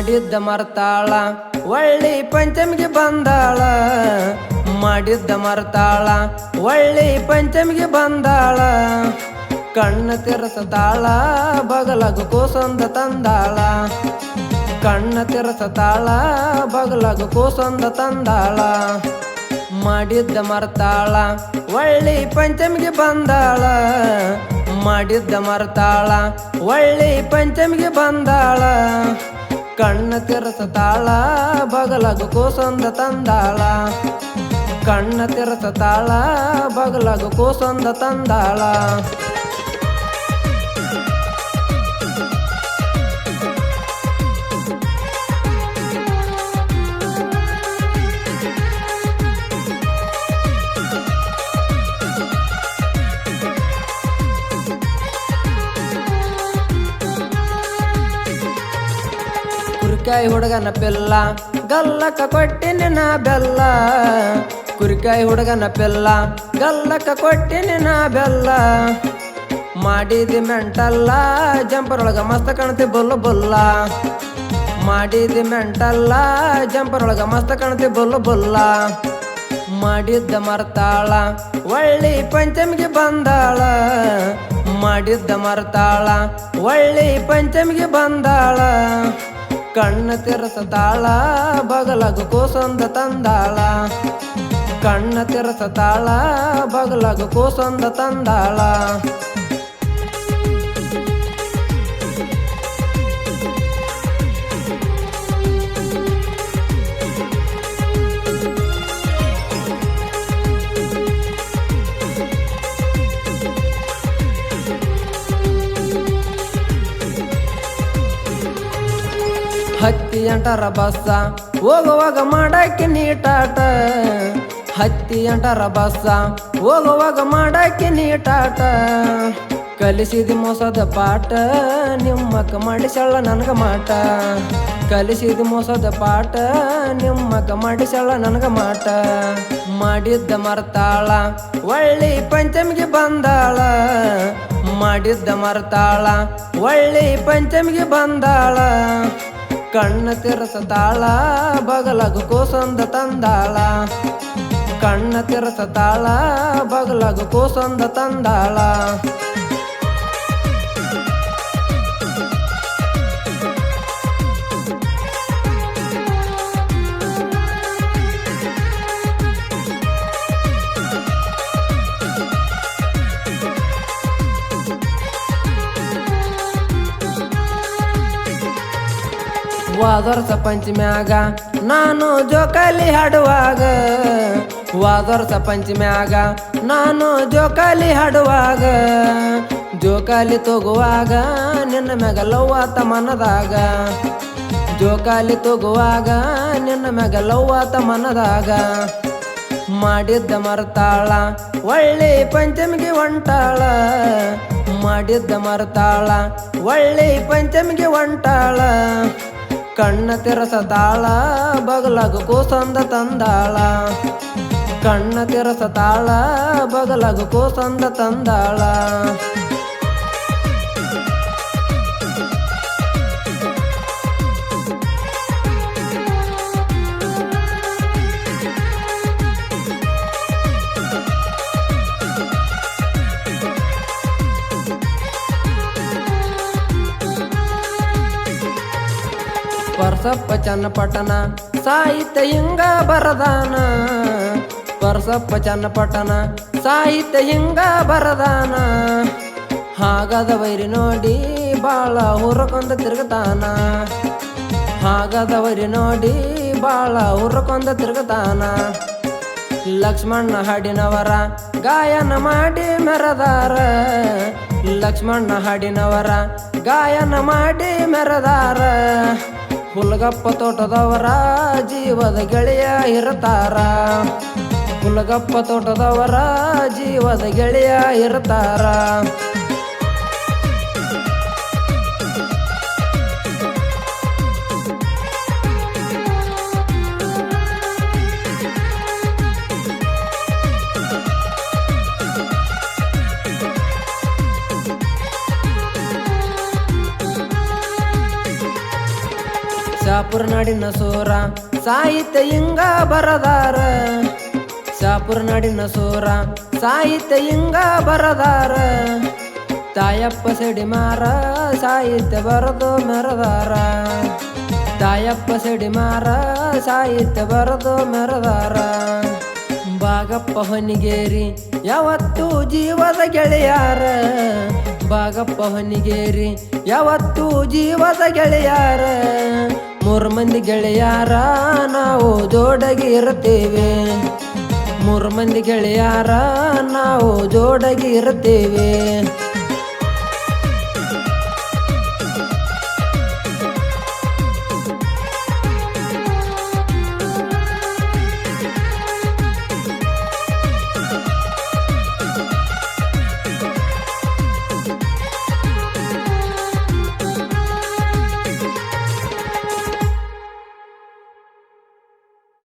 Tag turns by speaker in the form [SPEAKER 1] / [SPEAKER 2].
[SPEAKER 1] ಮಾಡಿದ್ದ ಮರ್ತಾಳ, ಒಳ್ಳಿ ಪಂಚಮಿಗೆ ಬಂದಾಳ. ಮಾಡಿದ್ದ ಮರ್ತಾಳ, ಒಳ್ಳಿ ಪಂಚಮಿಗೆ ಬಂದಾಳ. ಕಣ್ಣ ತಿರ್ಸತಾಳ, ಬಗಲಗು ಕೋಸಂದ ತಂದಾಳ. ಕಣ್ಣ ತಿರ್ಸತಾಳ, ಬಗಲಗು ಕೋಸಂದ ತಂದಾಳ. ಮಾಡಿದ್ದ ಮರ್ತಾಳ, ಒಳ್ಳಿ ಪಂಚಮಿಗೆ ಬಂದಾಳ. ಮಾಡಿದ್ದ ಮರ್ತಾಳ, ಒಳ್ಳಿ ಪಂಚಮಿಗೆ ಬಂದಾಳ. ಕಣ್ಣ ತಿರ್ಸತಾಳ ಬಗಲಗು ಕೋಸಂದ ತಂದಾಳ. ಕಣ್ಣ ತಿರ್ಸತಾಳ ಬಗಲಗು ಕೋಸಂದ ತಂದಾಳ. ಕುರಿಕಾಯಿ ಹುಡುಗನ ಬೆಲ್ಲ ಗಲ್ಲಕ್ಕ ಕೊಟ್ಟಿನಿ ನಾ ಬೆಲ್ಲ. ಕುರಿಕಾಯಿ ಹುಡುಗನ ಬೆಲ್ಲ ಗಲ್ಲಕ್ಕ ಕೊಟ್ಟಿನಿ ನಾ ಬೆಲ್ಲ. ಮಾಡಿದ ಮೆಂಟಲ್ಲ ಜಂಪರ್ ಒಳಗ ಮಸ್ತ ಕಾಣ್ತಿ ಬುಲ್ಲ ಬುಲ್ಲ. ಮಾಡಿದ ಮೆಂಟಲ್ಲ ಜಂಪರ್ ಒಳಗ ಮಸ್ತ ಕಾಣ್ತಿ ಬುಲ್ಲ ಬುಲ್ಲ. ಮಾಡಿದ್ದ ಮರ್ತಾಳ, ಒಳ್ಳಿ ಪಂಚಮಿಗೆ ಬಂದಾಳ. ಮಾಡಿದ್ದ ಮರ್ತಾಳ, ಒಳ್ಳಿ ಪಂಚಮಿಗೆ ಬಂದಾಳ. ಕಣ್ಣ ತಿರ್ಸತಾಳ ಬಗಲಗು ಕೋಸಂದ ತಂದಾಳ. ಕಣ್ಣ ತಿರ್ಸತಾಳ ಬಗಲಗು ಕೋಸಂದ ತಂದಾಳ. ಹತ್ತಿ ಅಂಟರ ಬಸ್ಸ ಹೋಗುವಾಗ ಮಾಡಕ್ಕೆ ನೀಟಾಟ. ಹತ್ತಿ ಅಂಟರ ಬಸ್ಸ ಹೋಗುವಾಗ ಮಾಡಕ್ಕೆ ನೀಟಾಟ. ಕಲಿಸಿದ ಮೋಸದ ಪಾಠ ನಿಮ್ಮಕ್ಕ ಮಾಡಿಸಲ್ಲ ನನಗ ಮಾಟ. ಕಲಿಸಿದ ಮೋಸದ ಪಾಠ ನಿಮ್ಮಕ್ಕ ಮಾಡಿಸಲ್ಲ ನನಗ ಮಾಟ. ಮಾಡಿದ್ದ ಮರ್ತಾಳ, ಒಳ್ಳಿ ಪಂಚಮಿಗೆ ಬಂದಾಳ. ಮಾಡಿದ್ದ ಮರ್ತಾಳ, ಒಳ್ಳಿ ಪಂಚಮಿಗೆ ಬಂದಾಳ. ಕಣ್ಣ ತಿರ್ಸತಾಳ ಬಗಲಗು ಕೋಸಂದ ತಂದಾಳ. ಕಣ್ಣ ತಿರ್ಸತಾಳ ಬಗಲಗು ಕೋಸಂದ ತಂದಾಳ. ವಾದರ್ಸ ಪಂಚಮ್ಯಾಗ ನಾನು ಜೋಕಾಲಿ ಹಾಡುವಾಗ. ವಾದರ್ಸ ಪಂಚಮ್ಯಾಗ ನಾನು ಜೋಕಾಲಿ ಹಾಡುವಾಗ. ಜೋಕಾಲಿ ತೋಗುವಾಗ, ನಿನ್ನ ಮ್ಯಾಗ ಲವ್ವಾತ ಮನದಾಗ. ಜೋಕಾಲಿ ತೋಗುವಾಗ, ನಿನ್ನ ಮ್ಯಾಗ ಲವ್ವಾತ ಮನದಾಗ. ಮಾಡಿದ್ದ ಮರ್ತಾಳ, ಒಳ್ಳೆ ಪಂಚಮಿಗೆ ಹೊಂಟಾಳ. ಮಾಡಿದ್ದ ಮರ್ತಾಳ, ಒಳ್ಳೆ ಪಂಚಮಿಗೆ ಹೊಂಟಾಳ. ಕಣ್ಣ ತಿರಸತಾಳ ಬಗಲಗ ಕೋಸಂದ ತಂದಾಳ. ಕಣ್ಣ ತಿರಸತಾಳ ಬಗಲಗ ಕೋಸಂದ ತಂದಾಳ. ಪರ್ಸಪ್ಪ ಚನ್ನಪಟ್ಟಣ ಸಾಹಿತ್ಯ ಹಿಂಗ ಬರದಾನ. ಪರ್ಸಪ್ಪ ಚನ್ನಪಟ್ಟಣ ಸಾಹಿತ್ಯ ಹಿಂಗ ಬರದಾನ. ಹಾಗದ ವೈರಿ ನೋಡಿ ಬಾಳ ಹುರಕೊಂದ ತಿರುಗತಾನ. ಹಾಗದ ವೈರಿ ನೋಡಿ ಬಾಳ ಹುರಕೊಂದ ತಿರುಗತಾನ. ಲಕ್ಷ್ಮಣ್ಣ ಹಾಡಿನವರ ಗಾಯನ ಮಾಡಿ ಮೆರದಾರ. ಲಕ್ಷ್ಮಣ್ಣ ಹಾಡಿನವರ ಗಾಯನ ಮಾಡಿ ಮೆರದಾರ. ಹುಲ್ಗಪ್ಪ ತೋಟದವರ ಜೀವದ ಗೆಳೆಯ ಇರ್ತಾರ. ಹುಲ್ಗಪ್ಪ ತೋಟದವರ ಜೀವದ ಗೆಳೆಯ ಇರ್ತಾರ. ಶಾಪುರ ನಾಡಿನ ಸೋರ, ಸಾಹಿತ್ಯ ಹಿಂಗ ಬರದಾರ. ಶಾಪುರ ನಾಡಿನ ಸೋರ, ಸಾಹಿತ್ಯ ಹಿಂಗ ಬರದಾರ. ತಾಯಪ್ಪ ಸಿಡಿಮಾರ ಸಾಹಿತ್ಯ ಬರದು ಮೆರದಾರ. ತಾಯಪ್ಪ ಸಿಡಿಮಾರ ಸಾಹಿತ್ಯ ಬರದು ಮೆರದಾರ. ಬಾಗಪ್ಪ ಹೊನಿಗೇರಿ, ಯಾವತ್ತು ಜೀವದ ಗೆಳೆಯಾರ. ಬಾಗಪ್ಪ ಹೊನಿಗೇರಿ, ಯಾವತ್ತು ಜೀವದ ಗೆಳೆಯಾರ. ಮೂರು ಮಂದಿ ಗೆಳೆಯಾರ ನಾವು ಜೋಡಗಿ ಇರುತ್ತೇವೆ. ಮೂರು ಮಂದಿ ಗೆಳೆಯಾರ ನಾವು ಜೋಡಗಿ ಇರುತ್ತೇವೆ.